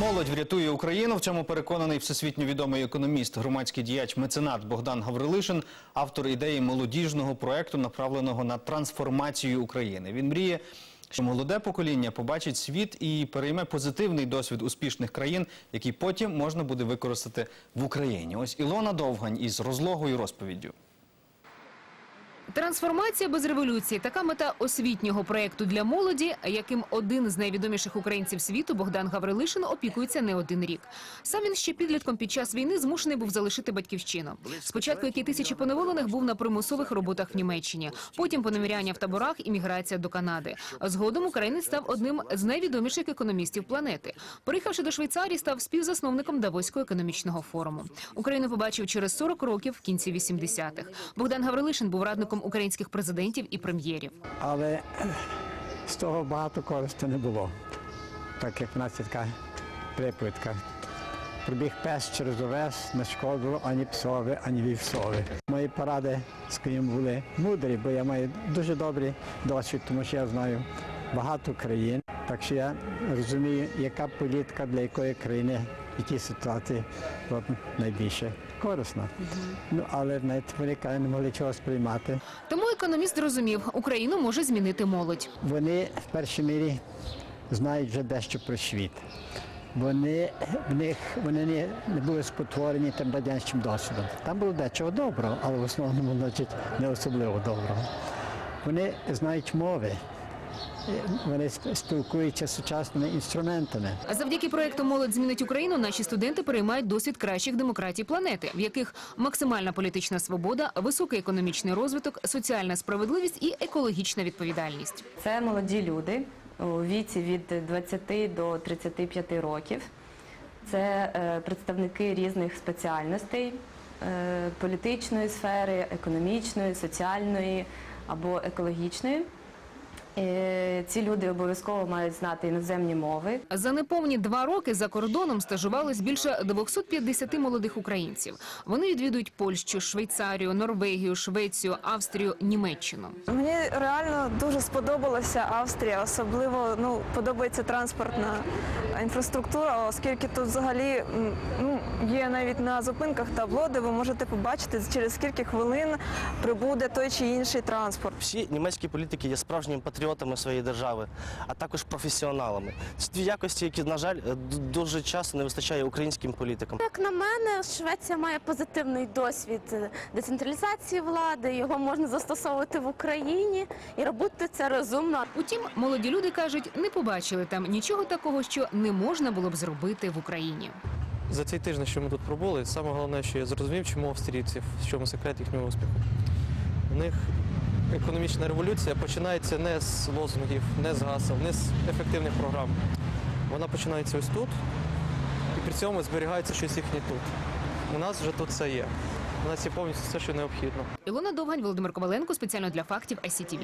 Молодь врятує Україну. В цьому переконаний всесвітньо відомий економіст, громадський діяч, меценат Богдан Гаврилишин, автор ідеї молодіжного проекту, направленого на трансформацію України. Він мріє, що молоде покоління побачить світ і перейме позитивний досвід успішних країн, який потім можна буде використати в Україні. Ось Ілона Довгань із розлогою розповіддю. Трансформація без революції така мета освітнього проєкту для молоді, яким один з найвідоміших українців світу Богдан Гаврилишин опікується не один рік. Сам він ще підлітком під час війни змушений був залишити батьківщину. Спочатку, як і тисячі поневолених, був на примусових роботах в Німеччині. Потім поневіряння в таборах і міграція до Канади. Згодом українець став одним з найвідоміших економістів планети. Приїхавши до Швейцарії, став співзасновником Давоського економічного форуму. Україну побачив через 40 років в кінці 80-х. Богдан Гаврилишин був радником українських президентів і прем'єрів. але з того багато користі не було. Так як в нас є така приплитка. Пробіг пес через овес, не шкодило ані псови, ані вівсови. Мої поради, скажімо, були мудрі, бо я маю дуже добрий досвід, тому що я знаю багато країн. Так що я розумію, яка політика для якої країни, в якій ситуації була б найбільше корисна. Ну, але навіть вони не могли чого сприймати. Тому економіст зрозумів, Україну може змінити молодь. Вони в першій мірі знають вже дещо про світ. Вони, в них, вони не, не були спотворені тим радянським досвідом. Там було дечого доброго, але в основному значить, не особливо доброго. Вони знають мови, вони спілкуються з сучасними інструментами. А завдяки проекту Молодь змінить Україну наші студенти переймають досвід кращих демократій планети, в яких максимальна політична свобода, високий економічний розвиток, соціальна справедливість і екологічна відповідальність. Це молоді люди у віці від 20 до 35 років. Це е, представники різних спеціальностей е, політичної сфери, економічної, соціальної або екологічної. Е, Ці люди обов'язково мають знати іноземні мови. За неповні два роки за кордоном стажувались більше 250 молодих українців. Вони відвідують Польщу, Швейцарію, Норвегію, Швецію, Австрію, Німеччину. Мені реально дуже сподобалася Австрія, особливо ну подобається транспортна інфраструктура, оскільки тут взагалі ну є навіть на зупинках табло, де ви можете побачити через скільки хвилин прибуде той чи інший транспорт. Всі німецькі політики є справжніми патріотами своєї держави, а також професіоналами. Це дві якості, які, на жаль, дуже часто не вистачає українським політикам. Як на мене, Швеція має позитивний досвід децентралізації влади. Його можна застосовувати в Україні і робити це розумно. Утім, молоді люди кажуть, не побачили там нічого такого, що не можна було б зробити в Україні. За цей тиждень, що ми тут пробули, саме головне, що я зрозумів, чому австрійців, в чому секрет їхнього успіху. У них економічна революція починається не з лозунгів, не з гасел, не з ефективних програм. Вона починається ось тут, і при цьому зберігається щось їхнє тут. У нас вже тут все є. У нас є повністю все, що необхідно. Ілона Довгань, Володимир Коваленко, спеціально для фактів ICTV.